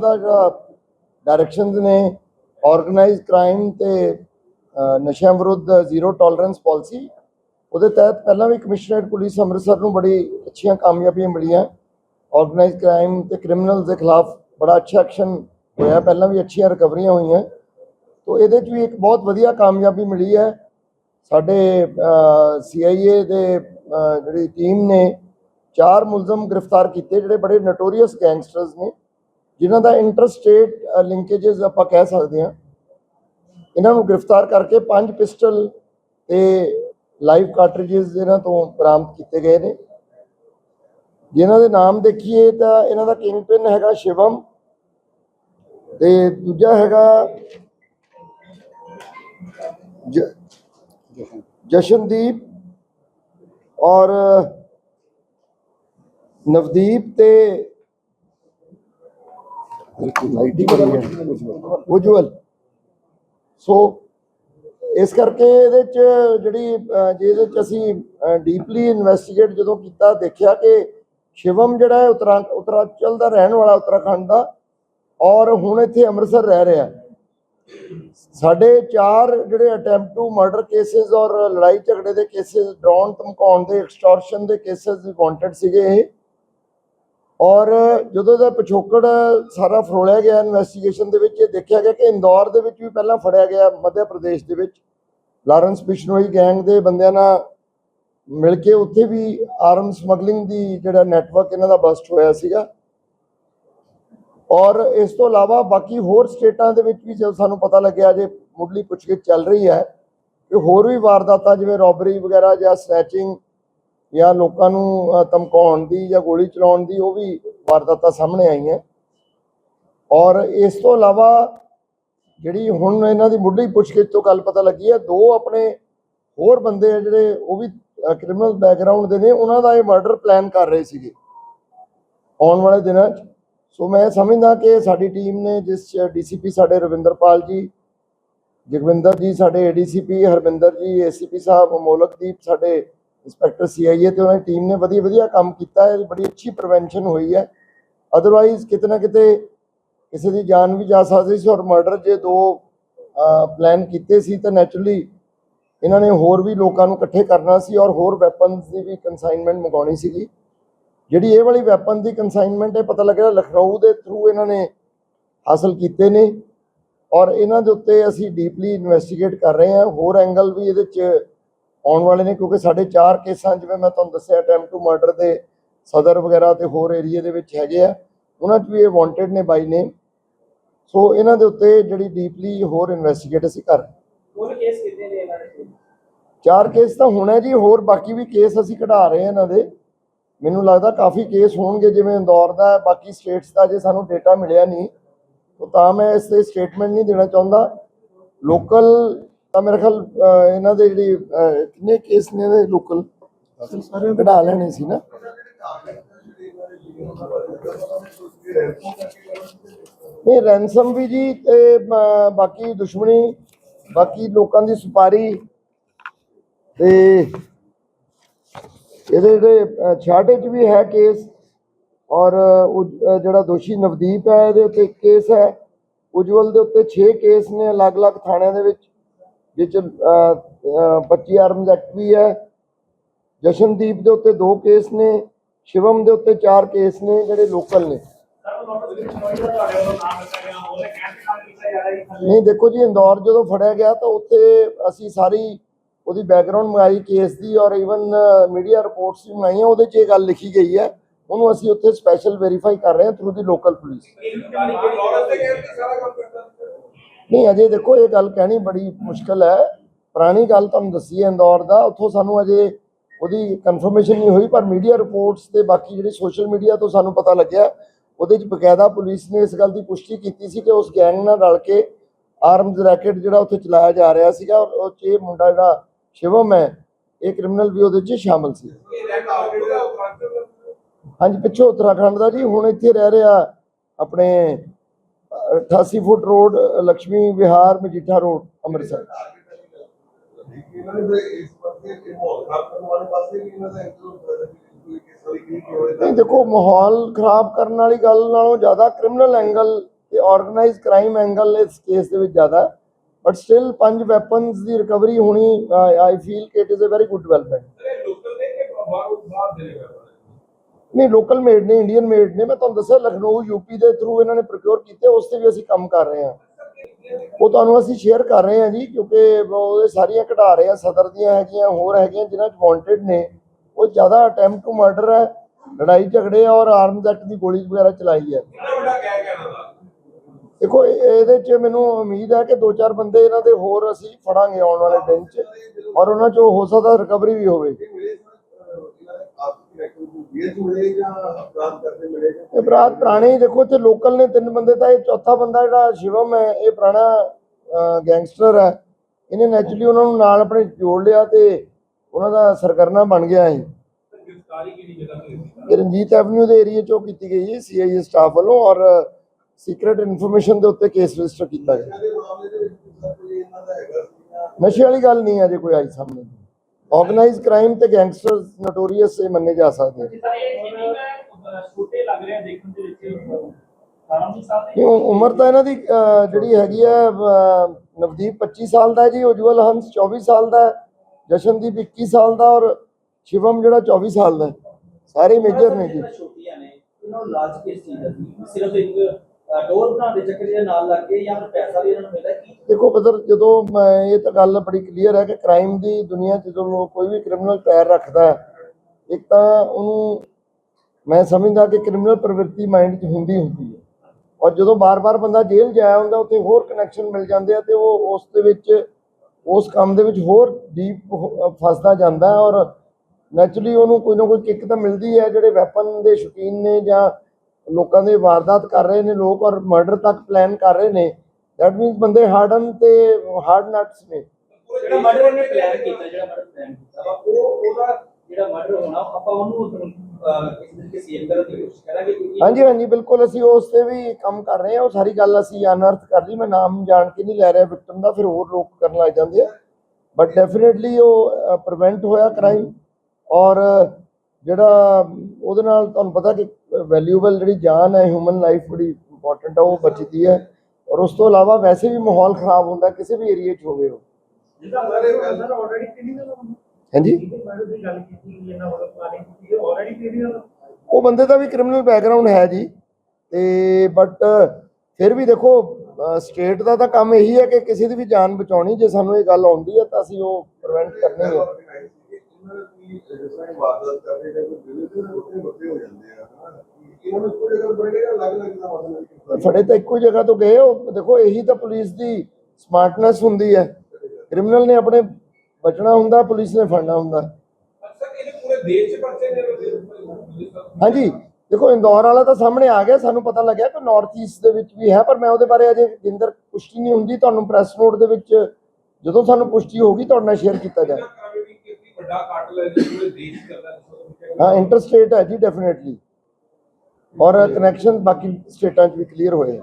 ਸਾਹਿਬ ਦਾ ਜਿਹੜਾ ਡਾਇਰੈਕਸ਼ਨਸ ਨੇ organised crime ਤੇ ਨਸ਼ਿਆਂ ਵਿਰੁੱਧ ਜ਼ੀਰੋ ਟੋਲਰੈਂਸ ਪਾਲਿਸੀ ਉਹਦੇ ਤਹਿਤ ਪਹਿਲਾਂ ਵੀ ਕਮਿਸ਼ਨਰੇਟ ਪੁਲਿਸ ਅੰਮ੍ਰਿਤਸਰ ਨੂੰ ਬੜੀ ਅੱਛੀਆਂ ਕਾਮਯਾਬੀਆਂ ਮਿਲੀਆਂ। ਆਰਗੇਨਾਈਜ਼ਡ ਕ੍ਰਾਈਮ ਤੇ ਕ੍ਰਿਮੀਨਲਸ ਦੇ ਖਿਲਾਫ ਬੜਾ ਅੱਛਾ ਐਕਸ਼ਨ ਹੋਇਆ। ਪਹਿਲਾਂ ਵੀ ਅੱਛੀਆਂ ਰਿਕਵਰੀਆਂ ਹੋਈਆਂ। ਤੋਂ ਇਹਦੇ 'ਚ ਵੀ ਇੱਕ ਬਹੁਤ ਵਧੀਆ ਕਾਮਯਾਬੀ ਮਿਲੀ ਹੈ। ਸਾਡੇ ਸੀਆਈਏ ਦੇ ਜਿਹੜੀ ਟੀਮ ਨੇ ਚਾਰ ਮੁਲਜ਼ਮ ਗ੍ਰਿਫਤਾਰ ਕੀਤੇ, ਜਿਹੜੇ ਬੜੇ ਨਟੋਰੀਅਸ ਗੈਂਗਸਟਰਸ ਨੇ। ਜਿਨ੍ਹਾਂ ਦਾ ਇੰਟਰਸਟੇਟ ਲਿੰਕੇजेस ਆਪਾਂ ਕਹਿ ਸਕਦੇ ਹਾਂ। ਇਹਨਾਂ ਨੂੰ ਗ੍ਰਿਫਤਾਰ ਕਰਕੇ ਪੰਜ ਪਿਸਟਲ ਤੇ ਲਾਈਵ ਕਾਰਟ੍ਰਿਜਸ ਇਹਨਾਂ ਤੋਂ ਬਰਾਮਦ ਕੀਤੇ ਗਏ ਨੇ। ਜਿਨ੍ਹਾਂ ਦੇ ਨਾਮ ਦੇਖੀਏ ਤਾਂ ਇਹਨਾਂ ਦਾ ਕਿੰਗ ਪਿਨ ਹੈਗਾ ਸ਼ਿਵਮ ਤੇ ਦੂਜਾ ਹੈਗਾ ਜਸ਼ਨਦੀਪ ਔਰ ਨਵਦੀਪ ਤੇ ਲਾਈਟ ਸੋ ਇਸ ਕਰਕੇ ਇਹਦੇ ਚ ਜਿਹੜੀ ਜਿਹਦੇ ਚ ਅਸੀਂ ਡੀਪਲੀ ਇਨਵੈਸਟੀਗੇਟ ਜਦੋਂ ਕੀਤਾ, ਦੇਖਿਆ ਕਿ ਸ਼ਿਵਮ ਜਿਹੜਾ ਹੈ ਉਤਰਾ, ਉਤਰਾਚਲ ਦਾ ਰਹਿਣ ਵਾਲਾ ਉਤਰਾਖੰਡ ਦਾ ਔਰ ਹੁਣ ਇੱਥੇ ਅੰਮ੍ਰਿਤਸਰ ਰਹਿ ਰਿਹਾ। ਸਾਡੇ ਚਾਰ ਜਿਹੜੇ ਅਟੈਂਪਟ ਟੂ ਮਰਡਰ ਕੇਸਿਸ ਔਰ ਲੜਾਈ ਝਗੜੇ ਦੇ ਕੇਸਿਸ ਡਰਾਉਣ ਧਮਕਾਉਣ ਦੇ ਐਕਸਟੋਰਸ਼ਨ ਦੇ ਕੇਸਸ ਵਾਂਟਡ ਸੀਗੇ ਇਹ। ਔਰ ਜਦੋਂ ਦਾ ਪਿਛੋਕੜ ਸਾਰਾ ਫਰੋਲਿਆ ਗਿਆ ਇਨਵੈਸਟੀਗੇਸ਼ਨ ਦੇ ਵਿੱਚ, ਇਹ ਦੇਖਿਆ ਗਿਆ ਕਿ ਇੰਦੌਰ ਦੇ ਵਿੱਚ ਵੀ ਪਹਿਲਾਂ ਫੜਿਆ ਗਿਆ ਮੱਧ ਪ੍ਰਦੇਸ਼ ਦੇ ਵਿੱਚ। ਲਾਰੈਂਸ ਬਿਸ਼ਨੋਈ ਗੈਂਗ ਦੇ ਬੰਦਿਆਂ ਨਾਲ ਮਿਲ ਕੇ ਉੱਥੇ ਵੀ ਆਰਮ ਸਮਗਲਿੰਗ ਦੀ ਜਿਹੜਾ ਨੈਟਵਰਕ ਇਹਨਾਂ ਦਾ ਬਸਟ ਹੋਇਆ ਸੀਗਾ। ਔਰ ਇਸ ਤੋਂ ਇਲਾਵਾ ਬਾਕੀ ਹੋਰ ਸਟੇਟਾਂ ਦੇ ਵਿੱਚ ਵੀ ਜਦੋਂ ਸਾਨੂੰ ਪਤਾ ਲੱਗਿਆ ਜੇ ਮੁੱਢਲੀ ਪੁੱਛਗਿੱਛ ਚੱਲ ਰਹੀ ਹੈ, ਕਿ ਹੋਰ ਵੀ ਵਾਰਦਾਤਾਂ ਜਿਵੇਂ ਰੋਬਰੀ ਵਗੈਰਾ ਜਾਂ ਸਨੈਚਿੰਗ ਜਾਂ ਲੋਕਾਂ ਨੂੰ ਧਮਕਾਉਣ ਦੀ ਜਾਂ ਗੋਲੀ ਚਲਾਉਣ ਦੀ ਉਹ ਵੀ ਵਾਰਦਾਤਾਂ ਸਾਹਮਣੇ ਆਈਆਂ। ਔਰ ਇਸ ਤੋਂ ਇਲਾਵਾ ਜਿਹੜੀ ਹੁਣ ਇਹਨਾਂ ਦੀ ਮੁੱਢਲੀ ਪੁੱਛਗਿੱਛ ਤੋਂ ਗੱਲ ਪਤਾ ਲੱਗੀ ਹੈ, ਦੋ ਆਪਣੇ ਹੋਰ ਬੰਦੇ ਆ ਜਿਹੜੇ ਉਹ ਵੀ ਕ੍ਰਿਮੀਨਲ ਬੈਕਗ੍ਰਾਉਂਡ ਦੇ ਨੇ, ਉਹਨਾਂ ਦਾ ਇਹ ਮਰਡਰ ਪਲਾਨ ਕਰ ਰਹੇ ਸੀਗੇ ਆਉਣ ਵਾਲੇ ਦਿਨਾਂ 'ਚ। ਸੋ ਮੈਂ ਸਮਝਦਾ ਕਿ ਸਾਡੀ ਟੀਮ ਨੇ ਜਿਸ ਡੀਸੀਪੀ ਸਾਡੇ ਰਵਿੰਦਰਪਾਲ ਜੀ, ਜਗਵਿੰਦਰ ਜੀ, ਸਾਡੇ ਏਡੀਸੀਪੀ ਹਰਵਿੰਦਰ ਜੀ ਏਸੀਪੀ ਸਾਹਿਬ ਮੋਲਕਦੀਪ ਸਾਡੇ ਇੰਸਪੈਕਟਰ ਸੀਆਈਏ ਤੇ ਉਹਨਾਂ ਦੀ ਟੀਮ ਨੇ ਵਧੀਆ ਵਧੀਆ ਕੰਮ ਕੀਤਾ ਹੈ, ਬੜੀ ਅੱਛੀ ਪ੍ਰੀਵੈਂਸ਼ਨ ਹੋਈ ਹੈ। ਅਦਰਵਾਈਜ਼ ਕਿਤੇ ਨਾ ਕਿਤੇ ਕਿਸੇ ਦੀ ਜਾਨ ਵੀ ਜਾ ਸਕਦੀ ਸੀ ਔਰ ਮਰਡਰ ਜੇ ਦੋ ਪਲਾਨ ਕੀਤੇ ਸੀ ਤਾਂ ਨੈਚੁਰਲੀ ਇਹਨਾਂ ਨੇ ਹੋਰ ਵੀ ਲੋਕਾਂ ਨੂੰ ਇਕੱਠੇ ਕਰਨਾ ਸੀ ਔਰ ਹੋਰ ਵੈਪਨਸ ਦੀ ਵੀ ਕਨਸਾਈਨਮੈਂਟ ਮੰਗਾਉਣੀ ਸੀਗੀ। ਜਿਹੜੀ ਇਹ ਵਾਲੀ ਵੈਪਨ ਦੀ ਕਨਸਾਈਨਮੈਂਟ ਇਹ ਪਤਾ ਲੱਗਿਆ ਲਖਨਊ ਦੇ ਥਰੂ ਇਹਨਾਂ ਨੇ ਹਾਸਲ ਕੀਤੇ ਨੇ ਔਰ ਇਹਨਾਂ ਦੇ ਉੱਤੇ ਅਸੀਂ ਡੀਪਲੀ ਇਨਵੈਸਟੀਗੇਟ ਕਰ ਰਹੇ ਹਾਂ। ਹੋਰ ਐਂਗਲ ਵੀ ਇਹਦੇ 'ਚ ਆਉਣ ਵਾਲੇ ਨੇ ਕਿਉਂਕਿ ਸਾਡੇ ਚਾਰ ਕੇਸਾਂ ਜਿਵੇਂ ਮੈਂ ਤੁਹਾਨੂੰ ਦੱਸਿਆ ਅਟੈਂਪਟ ਟੂ ਮਰਡਰ ਦੇ ਸਦਰ ਵਗੈਰਾ ਤੇ ਹੋਰ ਏਰੀਆ ਦੇ ਵਿੱਚ ਹੈਗੇ ਆ ਉਹਨਾਂ 'ਚ ਵੀ ਇਹ ਵਾਂਟਡ ਨੇ ਬਾਈ ਨੇਮ ਸੋ ਇਹਨਾਂ ਦੇ ਉੱਤੇ ਜਿਹੜੀ ਡੀਪਲੀ ਹੋਰ ਇਨਵੈਸਟੀਗੇਟ ਅਸੀਂ ਕਰ ਰਹੇ ਹਾਂ। ਹੁਣ ਕੇਸ ਕਿੰਨੇ ਨੇ ਇਹਨਾਂ ਦੇ? ਚਾਰ ਕੇਸ ਤਾਂ ਹੋਣਾ ਜੀ ਹੋਰ ਬਾਕੀ ਵੀ ਕੇਸ ਅਸੀਂ ਕਢਾ ਰਹੇ ਹਾਂ ਇਹਨਾਂ ਦੇ। ਮੈਨੂੰ ਲੱਗਦਾ ਕਾਫੀ ਕੇਸ ਹੋਣਗੇ ਜਿਵੇਂ ਇੰਦੌਰ ਦਾ ਬਾਕੀ ਸਟੇਟਸ ਦਾ ਜੇ ਸਾਨੂੰ ਡੇਟਾ ਮਿਲਿਆ ਨਹੀਂ ਤਾਂ ਮੈਂ ਇਸ ਤੇ ਸਟੇਟਮੈਂਟ ਨਹੀਂ ਦੇਣਾ ਚਾਹੁੰਦਾ। ਲੋਕਲ ਤਾਂ ਮੇਰੇ ਖਿਆਲ ਇਹਨਾਂ ਦੇ ਜਿਹੜੀ ਕਿੰਨੇ ਕੇਸ ਨੇ ਇਹਦੇ ਲੋਕਲ ਸਾਰੇ ਕਢਾ ਲੈਣੇ ਸੀ ਨਾ। ਇਹ ਰੈਂਸਮ ਵੀ ਜੀ ਤੇ ਬਾਕੀ ਦੁਸ਼ਮਣੀ, ਬਾਕੀ ਲੋਕਾਂ ਦੀ ਸੁਪਾਰੀ ਤੇ ਇਹਦੇ ਜਿਹੜੇ ਛਾਟੇ ਚ ਵੀ ਹੈ ਕੇਸ ਔਰ ਉਹ ਜਿਹੜਾ ਦੋਸ਼ੀ ਨਵਦੀਪ ਹੈ, ਇਹਦੇ ਉੱਤੇ ਕੇਸ ਹੈ। ਉਜਵਲ ਦੇ ਉੱਤੇ 6 ਕੇਸ ਨੇ ਅਲੱਗ-ਅਲੱਗ ਥਾਣਿਆਂ ਦੇ ਵਿੱਚ। ਜਿਸ 'ਚ, 25 ਆਰਮਸ ਐਕਟ ਵੀ ਹੈ। ਜਸ਼ਨਦੀਪ ਦੇ ਉੱਤੇ ਦੋ ਕੇਸ ਨੇ ਸ਼ਿਵਮ ਦੇ ਉੱਤੇ ਚਾਰ ਕੇਸ ਨੇ ਜਿਹੜੇ ਲੋਕਲ ਨੇ। ਨਹੀਂ ਦੇਖੋ ਜੀ ਇੰਦੌਰ ਜਦੋਂ ਫੜਿਆ ਗਿਆ ਤਾਂ ਉੱਥੇ ਅਸੀਂ ਸਾਰੀ ਉਹਦੀ ਬੈਕਗ੍ਰਾਉਂਡ ਮੰਗਾਈ ਕੇਸ ਦੀ ਔਰ ਇਵਨ ਮੀਡੀਆ ਰਿਪੋਰਟਸ ਵੀ ਮੰਗਾਈਆਂ ਉਹਦੇ 'ਚ ਇਹ ਗੱਲ ਲਿਖੀ ਗਈ ਹੈ। ਉਹਨੂੰ ਅਸੀਂ ਉੱਥੇ ਸਪੈਸ਼ਲ ਵੈਰੀਫਾਈ ਕਰ ਰਹੇ ਹਾਂ ਥਰੂ ਦੀ ਲੋਕਲ ਪੁਲਿਸ ਨਹੀਂ, ਅਜੇ ਦੇਖੋ, ਇਹ ਗੱਲ ਕਹਿਣੀ ਬੜੀ ਮੁਸ਼ਕਲ ਹੈ। ਪੁਰਾਣੀ ਗੱਲ ਤੁਹਾਨੂੰ ਦੱਸੀ ਹੈ ਇੰਦੌਰ ਦਾ। ਉੱਥੋਂ ਸਾਨੂੰ ਅਜੇ ਉਹਦੀ ਕਨਫਰਮੇਸ਼ਨ ਨਹੀਂ ਹੋਈ, ਪਰ ਮੀਡੀਆ ਰਿਪੋਰਟਸ ਤੇ ਬਾਕੀ ਜਿਹੜੀ ਸੋਸ਼ਲ ਮੀਡੀਆ ਤੋਂ ਸਾਨੂੰ ਪਤਾ ਲੱਗਿਆ, ਉਹਦੇ ਚ ਬਕਾਇਦਾ ਪੁਲਿਸ ਨੇ ਇਸ ਗੱਲ ਦੀ ਪੁਸ਼ਟੀ ਕੀਤੀ ਸੀ ਕਿ ਉਸ ਗੈਂਗ ਨਾਲ ਰਲ ਕੇ ਆਰਮਸ ਰੈਕਟ ਜਿਹੜਾ ਉੱਥੇ ਚਲਾਇਆ ਜਾ ਰਿਹਾ ਸੀਗਾ ਔਰ ਉਹ 'ਚ ਇਹ ਮੁੰਡਾ ਜਿਹੜਾ ਸ਼ਿਵਮ ਹੈ, ਇਹ ਕ੍ਰਿਮੀਨਲ ਵੀ ਉਹਦੇ 'ਚ ਸ਼ਾਮਲ ਸੀ। ਹਾਂਜੀ, ਪਿੱਛੋਂ ਉੱਤਰਾਖੰਡ ਦਾ ਜੀ, ਹੁਣ ਇੱਥੇ ਰਹਿ ਰਿਹਾ ਆਪਣੇ 88 ਫੁੱਟ ਰੋਡ ਲక్ష్ਮੀ ਵਿਹਾਰ, ਮਜੀਠਾ ਰੋਡ, ਅੰਮ੍ਰਿਤਸਰ। ਨਹੀਂ, ਦੇਖੋ, ਮਾਹੌਲ ਖਰਾਬ ਕਰਨ ਵਾਲੀ ਗੱਲ ਨਾਲੋਂ ਜ਼ਿਆਦਾ ਕ੍ਰਿਮੀਨਲ ਐਂਗਲ ਤੇ ਆਰਗੇਨਾਈਜ਼ ਕ੍ਰਾਈਮ ਐਂਗਲ ਇਸ ਕੇਸ ਦੇ ਵਿੱਚ ਜ਼ਿਆਦਾ ਬਟ ਸਟਿਲ ਪੰਜ ਵੈਪਨਸ ਦੀ ਰਿਕਵਰੀ ਹੋਣੀ ਆਈ ਫੀਲ ਕਿ it is a very good development local ਦੇ ਕੇ ਬਾਹਰੋਂ ਬਾਹਰ ਦੇ ਨੇ ਨਹੀਂ ਲੋਕਲ ਮੇਡ ਨੇ ਇੰਡੀਅਨ ਮੇਡ ਨੇ। ਮੈਂ ਤੁਹਾਨੂੰ ਦੱਸਿਆ, ਲਖਨਊ ਯੂਪੀ ਦੇ ਥਰੂ ਇਹਨਾਂ ਨੇ ਪ੍ਰੋਕਿਉਰ ਕੀਤੇ, ਉਸ ਤੇ ਵੀ ਅਸੀਂ ਕੰਮ ਕਰ ਰਹੇ ਹਾਂ। ਉਹ ਤੁਹਾਨੂੰ ਅਸੀਂ ਸ਼ੇਅਰ ਕਰ ਰਹੇ ਹਾਂ ਜੀ, ਕਿਉਂਕਿ ਉਹਦੇ ਸਾਰੀਆਂ ਕਢਾ ਰਹੇ ਆ ਸਦਰ ਦੀਆਂ ਹੈਗੀਆਂ, ਹੋਰ ਹੈਗੀਆਂ, ਜਿਨ੍ਹਾਂ ਚ ਵਾਂਟਡ ਨੇ। ਉਹ ਜ਼ਿਆਦਾ ਅਟੈਂਪਟ ਟੂ ਮਰਡਰ ਹੈ, ਲੜਾਈ ਝਗੜੇ ਔਰ ਆਰਮਸ ਐਕਟ ਦੀ ਗੋਲੀ ਵਗੈਰਾ ਚਲਾਈ ਹੈ। ਦੇਖੋ ਇਹਦੇ 'ਚ ਮੈਨੂੰ ਉਮੀਦ ਹੈ ਕਿ ਦੋ ਚਾਰ ਬੰਦੇ ਇਹਨਾਂ ਦੇ ਹੋਰ ਅਸੀਂ ਫੜਾਂਗੇ ਆਉਣ ਵਾਲੇ ਦਿਨ 'ਚ, ਔਰ ਉਹਨਾਂ 'ਚੋਂ ਹੋ ਸਕਦਾ ਰਿਕਵਰੀ ਵੀ ਹੋਵੇ। ਇਹ ਬਰਾਤ ਪੁਰਾਣੇ ਹੀ ਦੇਖੋ ਤੇ ਲੋਕਲ ਨੇ ਤਿੰਨ ਬੰਦੇ ਤਾਂ ਇਹ ਚੌਥਾ ਬੰਦਾ ਜਿਹੜਾ ਸ਼ਿਵਮ ਹੈ ਇਹ ਪੁਰਾਣਾ ਗੈਂਗਸਟਰ ਹੈ। ਇਹਨੇ ਨੈਚੁਰਲੀ ਉਹਨਾਂ ਨੂੰ ਨਾਲ ਆਪਣੇ ਜੋੜ ਲਿਆ ਤੇ ਉਹਨਾਂ ਦਾ ਸਰਗਰਨਾ ਬਣ ਗਿਆ ਹੈ ਗ੍ਰਿਫਤਾਰੀ ਕਿਹੜੀ ਜਗ੍ਹਾ ਤੇ ਹੋਈ ਇਹ ਰਣਜੀਤ ਐਵਨਿਊ ਦੇ ਏਰੀਆ 'ਚੋਂ ਕੀਤੀ ਗਈ ਹੈ ਸੀਆਈਏ ਸਟਾਫ ਵੱਲੋਂ ਔਰ ਸੀਕ੍ਰੀਟ ਇਨਫੋਰਮੇਸ਼ਨ ਦੇ ਉੱਤੇ ਕੇਸ ਰਜਿਸਟਰ ਕੀਤਾ ਗਿਆ। ਨਸ਼ੇ ਵਾਲੀ ਗੱਲ ਨਹੀਂ ਹੈ ਜੇ ਕੋਈ ਆਈ ਸਾਹਮਣੇ। ਆਰਗੇਨਾਈਜ਼ ਕ੍ਰਾਈਮ ਤੇ ਗੈਂਗਸਟਰਸ ਨੋਟੋਰੀਅਸ ਇਹ ਮੰਨੇ ਜਾ ਸਕਦੇ ਨੇ ਸਰ ਇਹ ਕਿੰਨੀ ਕੁ ਛੋਟੇ ਲੱਗ ਰਹੇ ਆ ਦੇਖਣ ਦੇ ਵਿੱਚ 18 ਸਾਲ ਦੇ ਨਹੀਂ ਉ- ਉਮਰ ਤਾਂ ਇਹਨਾਂ ਦੀ ਜਿਹੜੀ ਹੈਗੀ ਹੈ ਨਵਦੀਪ 25 ਸਾਲ ਦਾ ਹੈ ਜੀ ਉਜਵਲ ਹੰਸ 24 ਸਾਲ ਦਾ ਹੈ ਜਸ਼ਨਦੀਪ 21 ਸਾਲ ਦਾ ਔਰ ਸ਼ਿਵਮ ਜਿਹੜਾ 24 ਸਾਲ ਦਾ ਸਾਰੇ ਮੇਜਰ ਨੇ ਜੀ। ਇਹਨਾਂ ਨੂੰ ਲਾਲਚ ਕਿਸ ਚੀਜ਼ ਸਿਰਫ ਇੱਕ ਡੋਰ ਬਣਾਉਣ ਦੇ ਚੱਕਰ ਦੇ ਨਾਲ ਲੱਗ ਕੇ ਜਾਂ ਫਿਰ ਪੈਸਾ ਵੀ ਇਹਨਾਂ ਨੂੰ ਮਿਲਦਾ ਕੀ ਦੇਖੋ ਬਦਰ ਜਦੋਂ ਮੈਂ ਇਹ ਤਾਂ ਗੱਲ ਬੜੀ ਕਲੀਅਰ ਹੈ ਕਿ ਕ੍ਰਾਈਮ ਦੀ ਦੁਨੀਆ 'ਚ ਜਦੋਂ ਕੋਈ ਵੀ ਕ੍ਰਿਮੀਨਲ ਪੈਰ ਰੱਖਦਾ ਇੱਕ ਤਾਂ ਉਹਨੂੰ ਮੈਂ ਸਮਝਦਾ ਕਿ ਕ੍ਰਿਮੀਨਲ ਪ੍ਰਵਿਰਤੀ ਮਾਈਂਡ 'ਚ ਹੁੰਦੀ ਹੁੰਦੀ ਹੈ। ਔਰ ਜਦੋਂ ਬਾਰ-ਬਾਰ ਬੰਦਾ ਜੇਲ੍ਹ ਜਾਇਆ ਹੁੰਦਾ ਉੱਥੇ ਹੋਰ ਕਨੈਕਸ਼ਨ ਮਿਲ ਜਾਂਦੇ ਆ ਤੇ ਉਹ ਉਸ ਦੇ ਵਿੱਚ, ਉਸ ਕੰਮ ਦੇ ਵਿੱਚ ਹੋਰ ਡੀਪ ਫਸਦਾ ਜਾਂਦਾ ਔਰ ਨੈਚੁਰਲੀ ਉਹਨੂੰ ਕੋਈ ਨਾ ਕੋਈ ਕਿੱਕ ਤਾਂ ਮਿਲਦੀ ਹੈ, ਜਿਹੜੇ ਵੈਪਨ ਦੇ ਸ਼ੌਕੀਨ ਨੇ ਜਾਂ ਲੋਕਾਂ ਦੇ ਵਾਰਦਾਤ ਕਰ ਰਹੇ ਨੇ ਲੋਕ ਔਰ ਮਰਡਰ ਤੱਕ ਪਲਾਨ ਕਰ ਰਹੇ ਨੇ। ਦੈਟ ਮੀਨਸ ਬੰਦੇ ਹਾਰਡਨ ਤੇ ਹਾਰਡ ਨਟਸ ਨੇ। ਜਿਹੜਾ ਮਰਡਰ ਉਹਨੇ ਪਲਾਨ ਕੀਤਾ ਜਿਹੜਾ ਮਰਡਰ ਪਲਾਨ ਕੀਤਾ ਉਹ ਉਹਦਾ ਜਿਹੜਾ ਮਰਡਰ ਹੋਣਾ ਆਪਾਂ ਉਹਨੂੰ ਹਾਂਜੀ ਹਾਂਜੀ ਬਿਲਕੁਲ ਅਸੀਂ ਉਸ ਤੇ ਵੀ ਕੰਮ ਕਰ ਰਹੇ ਹਾਂ। ਉਹ ਸਾਰੀ ਗੱਲ ਅਸੀਂ ਅਨਰਥ ਕਰ ਲਈ। ਮੈਂ ਨਾਮ ਜਾਣ ਕੇ ਨਹੀਂ ਲੈ ਰਿਹਾ ਵਿਕਟਮ ਦਾ ਫਿਰ ਹੋਰ ਲੋਕ ਕਰਨ ਲੱਗ ਜਾਂਦੇ ਆ। ਬਟ ਡੈਫੀਨਿਟਲੀ ਉਹ ਪ੍ਰੀਵੈਂਟ ਹੋਇਆ ਕ੍ਰਾਈਮ ਔਰ ਜਿਹੜਾ ਉਹਦੇ ਨਾਲ ਤੁਹਾਨੂੰ ਪਤਾ ਕਿ ਵੈਲਿਊਬਲ ਜਿਹੜੀ ਜਾਨ ਹੈ ਹਿਊਮਨ ਲਾਈਫ ਬੜੀ ਇੰਪੋਰਟੈਂਟ ਹੈ ਉਹ ਬਚਦੀ ਹੈ। ਔਰ ਉਸ ਤੋਂ ਇਲਾਵਾ ਵੈਸੇ ਵੀ ਮਾਹੌਲ ਖਰਾਬ ਹੁੰਦਾ ਕਿਸੇ ਵੀ ਏਰੀਆ 'ਚ ਹੋਵੇ ਉਹ। ਹਾਂਜੀ? ਉਹ ਬੰਦੇ ਦਾ ਵੀ ਕ੍ਰਿਮੀਨਲ ਬੈਕਗ੍ਰਾਉਂਡ ਹੈ ਜੀ। ਤੇ ਬਟ ਫਿਰ ਵੀ ਦੇਖੋ ਸਟੇਟ ਦਾ ਤਾਂ ਕੰਮ ਇਹੀ ਹੈ ਕਿ ਕਿਸੇ ਦੀ ਵੀ ਜਾਨ ਬਚਾਉਣੀ ਜੇ ਸਾਨੂੰ ਇਹ ਗੱਲ ਆਉਂਦੀ ਹੈ ਤਾਂ ਅਸੀਂ ਉਹ ਪ੍ਰੀਵੈਂਟ ਕਰਨੀ ਹੈ। ਫੜੇ ਤਾਂ ਇੱਕੋ ਜਗ੍ਹਾ ਤੋਂ ਗਏ ਉਹ। ਦੇਖੋ ਇਹੀ ਤਾਂ ਪੁਲਿਸ ਦੀ ਸਮਾਰਟਨੈਸ ਹੁੰਦੀ ਹੈ। ਕ੍ਰਿਮੀਨਲ ਨੇ ਆਪਣੇ ਬਚਣਾ ਹੁੰਦਾ ਪੁਲਿਸ ਨੇ ਫੜਨਾ ਹੁੰਦਾ। ਅਕਸਰ ਇਹਨੇ ਪੂਰੇ ਦੇਸ਼ ਚ ਪਰਚੇ ਨੇ ਹਾਂਜੀ। ਦੇਖੋ ਇੰਦੌਰ ਵਾਲਾ ਤਾਂ ਸਾਹਮਣੇ ਆ ਗਿਆ ਸਾਨੂੰ ਪਤਾ ਲੱਗਿਆ ਕਿ ਨਾਰਥ ਈਸਟ ਦੇ ਵਿੱਚ ਵੀ ਹੈ ਪਰ ਮੈਂ ਉਹਦੇ ਬਾਰੇ ਅਜੇ ਜਿੰਦਰ ਪੁਸ਼ਟੀ ਨਹੀਂ ਹੁੰਦੀ। ਤੁਹਾਨੂੰ ਪ੍ਰੈਸ ਨੋਟ ਦੇ ਵਿੱਚ ਜਦੋਂ ਸਾਨੂੰ ਪੁਸ਼ਟੀ ਹੋਊਗੀ ਤੁਹਾਡੇ ਨਾਲ ਸ਼ੇਅਰ ਕੀਤਾ ਜਾਏ। ਕਰਾਂਗੇ ਵੀ ਕਿ ਇੱਕ ਵੱਡਾ ਕੱਟ ਲੈ ਜੀ ਪੂਰੇ ਦੇਸ਼ ਕਰਦਾ ਹਾਂ ਇੰਟਰਸਟੇਟ ਹੈ ਜੀ ਡੈਫੀਨਿਟਲੀ ਔਰ ਕਨੈਕਸ਼ਨ ਬਾਕੀ ਸਟੇਟਾਂ 'ਚ ਵੀ ਕਲੀਅਰ ਹੋਏ ਆ।